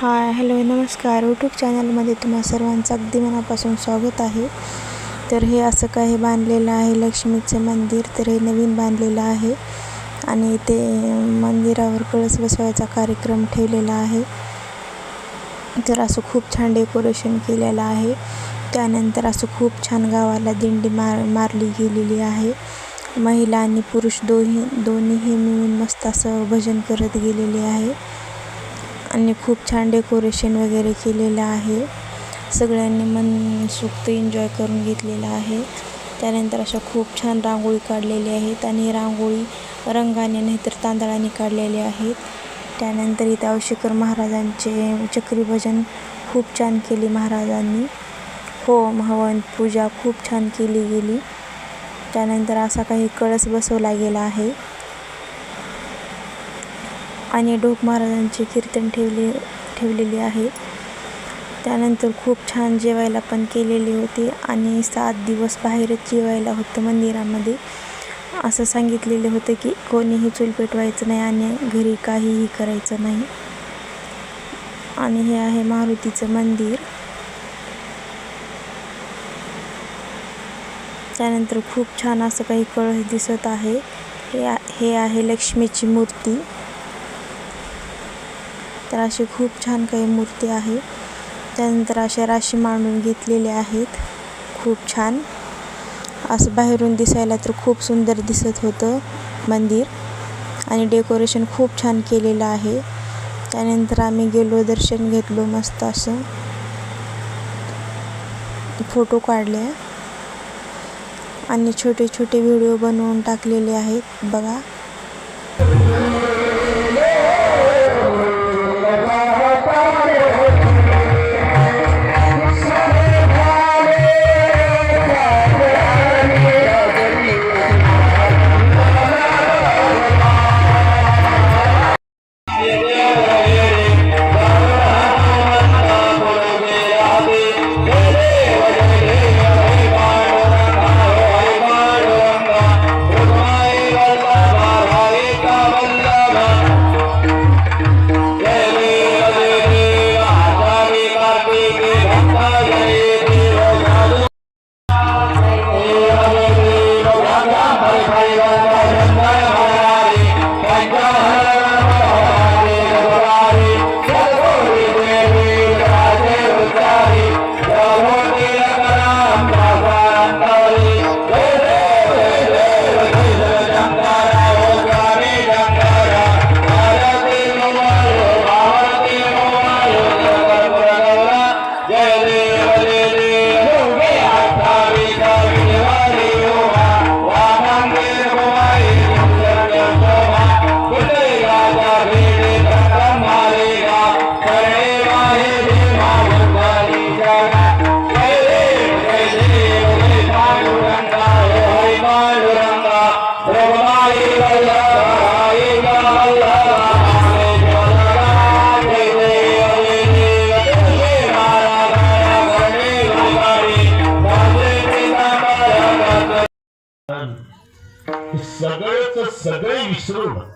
Hi hello नमस्कार. YouTube चॅनलमध्ये तुम्हा सर्वांचं अगदी मनापासून स्वागत आहे. तर हे असं काही बांधलेलं आहे लक्ष्मीचं मंदिर. तर हे नवीन बांधलेलं आहे. आणि ते मंदिरावर कळस बसवायचा कार्यक्रम ठेवलेला आहे. तर असं खूप छान डेकोरेशन केलेलं आहे. त्यानंतर असं खूप छान गावाला दिंडी मार मारली गेलेली आहे. महिला आणि पुरुष दोन्ही दोन्हीही मिळून मस्त असं भजन करत गेलेले आहे. आणि खूप छान डेकोरेशन वगैरे केलेलं आहे. सगळ्यांनी मनसोक्त एन्जॉय करून घेतलेलं आहे. त्यानंतर अशा खूप छान रांगोळी काढलेली आहेत आणि रांगोळी रंगाने नाहीतर तांदळाने काढलेले आहेत. त्यानंतर इथे औशेकर महाराजांचे चक्री भजन खूप छान केली महाराजांनी. होम हवन पूजा खूप छान केली गेली. त्यानंतर असा काही कळस बसवला गेला आहे. आणि ढोक महाराजांचे कीर्तन ठेवले ठेवलेले आहे. त्यानंतर खूप छान जेवायला पण केलेली होती आणि सात दिवस बाहेरच जेवायला होतं मंदिरामध्ये. असं सांगितलेलं होतं की कोणीही चूल पेटवायचं नाही आणि घरी काहीही करायचं नाही. आणि हे आहे मारुतीचं मंदिर. त्यानंतर खूप छान असं काही कळस दिसत आहे. हे हे आहे लक्ष्मीची मूर्ती. तर अशी खूप छान काही मूर्ती आहे. त्यानंतर अशा राशी मांडून घेतलेल्या आहेत. खूप छान. असं बाहेरून दिसायला तर खूप सुंदर दिसत होतं मंदिर. आणि डेकोरेशन खूप छान केलेलं आहे. त्यानंतर आम्ही गेलो दर्शन घेतलो मस्त असं. फोटो काढले. आणि छोटे छोटे व्हिडिओ बनवून टाकलेले आहेत. बघा.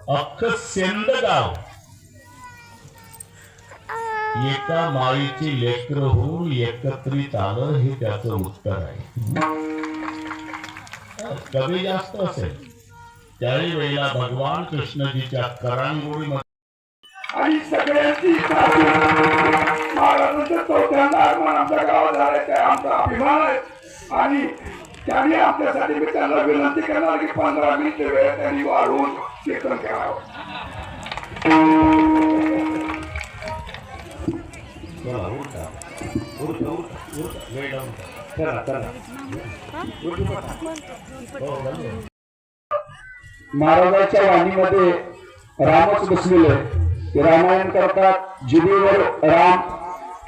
अख्ख सेंद गाव. एका माळीची लेकर होऊन एकत्रित आलं हे त्याच उत्तर आहे. कमी जास्त असेल. त्याही वेळेला भगवान कृष्णजीच्या करांगोळी आणि सगळ्यांची चौथ्यांदा आगमन आमच्या गावात झालं आमचा अभिमान आहे. आणि त्याने आपल्यासाठी मी त्यांना विनंती करणार की पंधरा मिनिट वेळ त्यांनी वाढवून कीर्तन करावं. महाराजांच्या वाणीमध्ये रामच बसलेले. रामायण करतात जिभेवर राम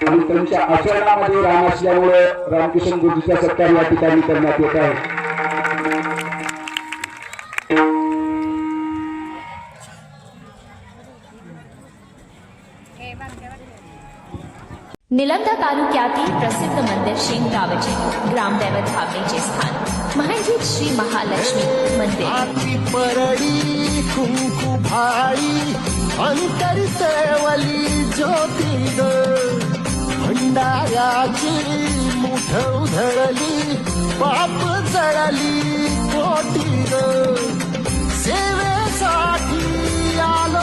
त्यांच्या आचरणामध्ये राम असल्यामुळे रामकिशन गुरुजीचा सत्कार या ठिकाणी करण्यात येत आहे. निलंगा तालुक्यातील प्रसिद्ध मंदिर शेंगावचे ग्रामदैवत धावणीचे स्थान महंजीत श्री महालक्ष्मी मंदिर. आरती परडी कुंकू भाळी अंतर तळवली ज्योती भंडाऱ्याची मुठ उधळली पाप जळली कोटी सेवेसाठी आलो